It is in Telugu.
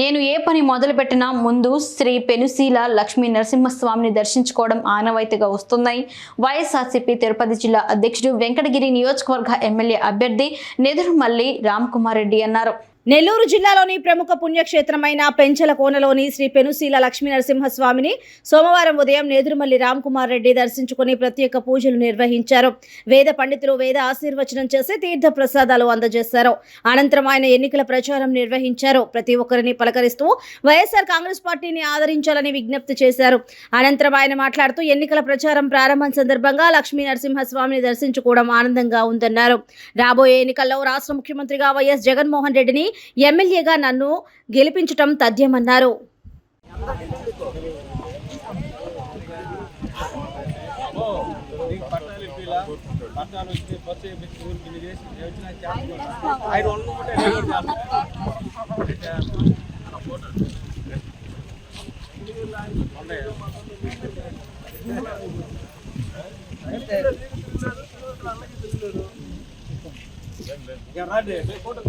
నేను ఏ పని మొదలుపెట్టినా ముందు శ్రీ పెనుశీల లక్ష్మీ నరసింహస్వామిని దర్శించుకోవడం ఆనవాయితీగా వస్తున్నాయి. వైఎస్ఆర్సీపీ తిరుపతి జిల్లా అధ్యక్షుడు వెంకటగిరి నియోజకవర్గ ఎమ్మెల్యే అభ్యర్థి నెదురుమల్లి రామ్కుమార్ రెడ్డి అన్నారు. నెల్లూరు జిల్లాలోని ప్రముఖ పుణ్యక్షేత్రమైన పెంచల కోనలోని శ్రీ పెనుశీల లక్ష్మీ నరసింహస్వామిని సోమవారం ఉదయం నేదురుమల్లి రామ్కుమార్ రెడ్డి దర్శించుకుని ప్రత్యేక పూజలు నిర్వహించారు. వేద పండితులు వేద ఆశీర్వచనం చేసి తీర్థ ప్రసాదాలు అందజేశారు. అనంతరం ఆయన ఎన్నికల ప్రచారం నిర్వహించారు. ప్రతి ఒక్కరిని పలకరిస్తూ వైఎస్ఆర్ కాంగ్రెస్ పార్టీని ఆదరించాలని విజ్ఞప్తి చేశారు. అనంతరం ఆయన మాట్లాడుతూ ఎన్నికల ప్రచారం ప్రారంభం సందర్భంగా లక్ష్మీ నరసింహస్వామిని దర్శించుకోవడం ఆనందంగా ఉందన్నారు. రాబోయే ఎన్నికల్లో రాష్ట్ర ముఖ్యమంత్రిగా వైఎస్ జగన్మోహన్ రెడ్డిని ఎమ్మెల్యేగా నన్ను గెలిపించటం తథ్యమన్నారు. పట్టాలు వచ్చి బస్సు వేయించి ఊరికి చేసి వచ్చిన ఫోటో